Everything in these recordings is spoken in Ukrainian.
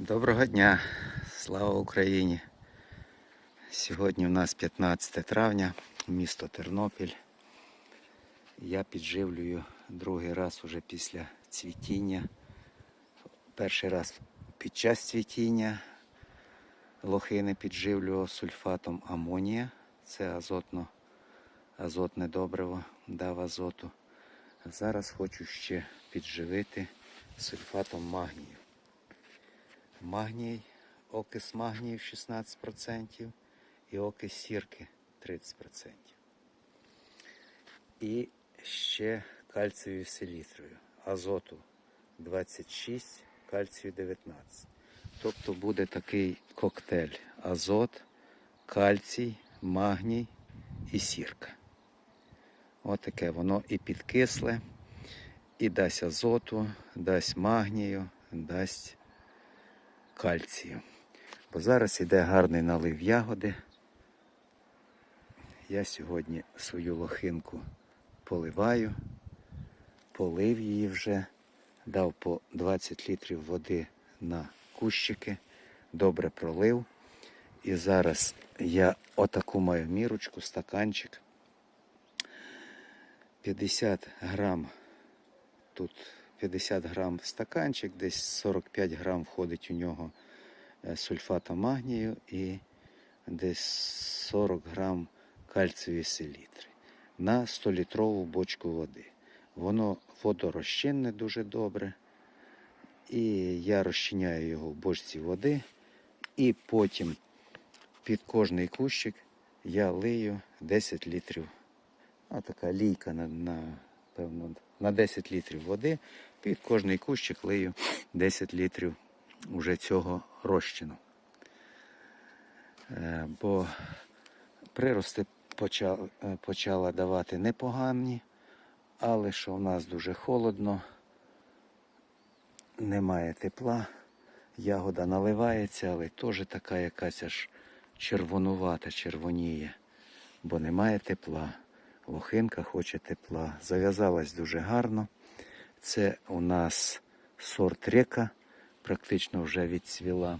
Доброго дня, слава Україні! Сьогодні у нас 15 травня, місто Тернопіль. Я підживлюю другий раз уже після цвітіння. Перший раз під час цвітіння лохини підживлював сульфатом амонія. Це азотно, азотне добриво, дав азоту. Зараз хочу ще підживити сульфатом магнію. Магній, окис магнію 16% і окис сірки 30%. І ще кальцією селітрою. Азоту 26, кальцію 19. Тобто буде такий коктейль: азот, кальцій, магній і сірка. Отаке воно і підкисле, і дасть азоту, дасть магнію, дасть кальцію. Бо зараз іде гарний налив ягоди. Я сьогодні свою лохинку поливаю, полив її вже, дав по 20 літрів води на кущики, добре пролив. І зараз я отаку маю мірочку, стаканчик. 50 грам тут 50 грам стаканчик, десь 45 грам входить у нього е, сульфата магнію і десь 40 грам кальцієвої селітри на 100-літрову бочку води. Воно водорозчинне дуже добре. І я розчиняю його в бочці води. І потім під кожний кущик я лию 10 літрів. А така лійка на, на, певно, на 10 літрів води. Під кожний кущик лию 10 літрів уже цього розчину. Е, Бо прирости почали, почала давати непогані, але що в нас дуже холодно, немає тепла, ягода наливається, але теж така якась аж червонувата, червоніє, бо немає тепла. Лохинка хоче тепла. Зав'язалась дуже гарно. Це у нас сорт река, практично вже відцвіла.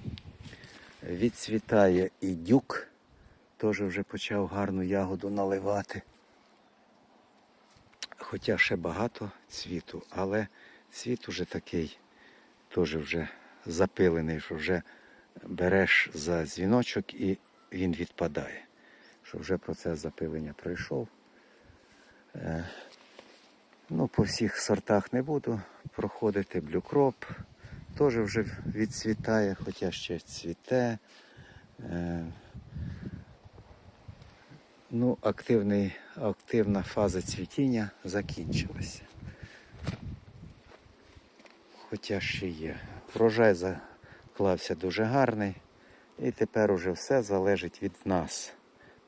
Відцвітає і дюк, теж вже почав гарну ягоду наливати. Хоча ще багато цвіту, але цвіт уже такий, теж вже запилений, що вже береш за дзвіночок і він відпадає. Що вже процес запилення пройшов. Е, Ну, по всіх сортах не буду проходити. Блюкроп теж вже відцвітає, хоча ще цвіте. Е, Ну, активний, активна фаза цвітіння закінчилася. Хоча ще є. Врожай заклався дуже гарний. І тепер уже все залежить від нас.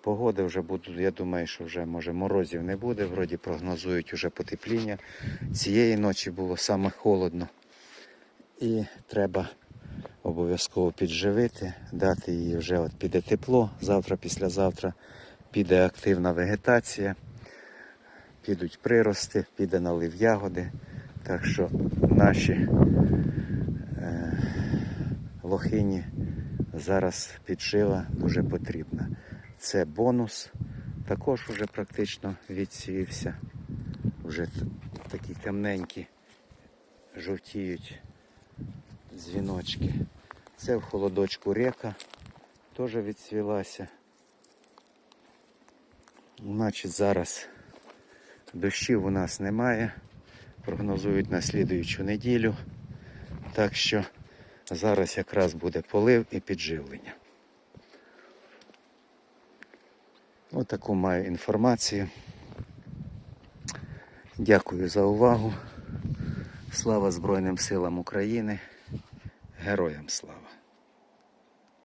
Погоди вже будуть, я думаю, що вже може морозів не буде. Вроді прогнозують уже потепління. Цієї ночі було саме холодно. І треба обов'язково підживити, дати їй вже от піде тепло. Завтра, післязавтра піде активна вегетація, підуть прирости, піде налив ягоди. Так що наші е, лохині зараз піджива дуже потрібна. Це бонус. Також вже практично відсіявся. Вже такі темненькі жовтіють дзвіночки. Це в холодочку река теж відсвілася. Значить, зараз дощів у нас немає. Прогнозують на слідуючу неділю. Так що зараз якраз буде полив і підживлення. Отаку маю інформацію. Дякую за увагу. Слава Збройним силам України. Героям слава!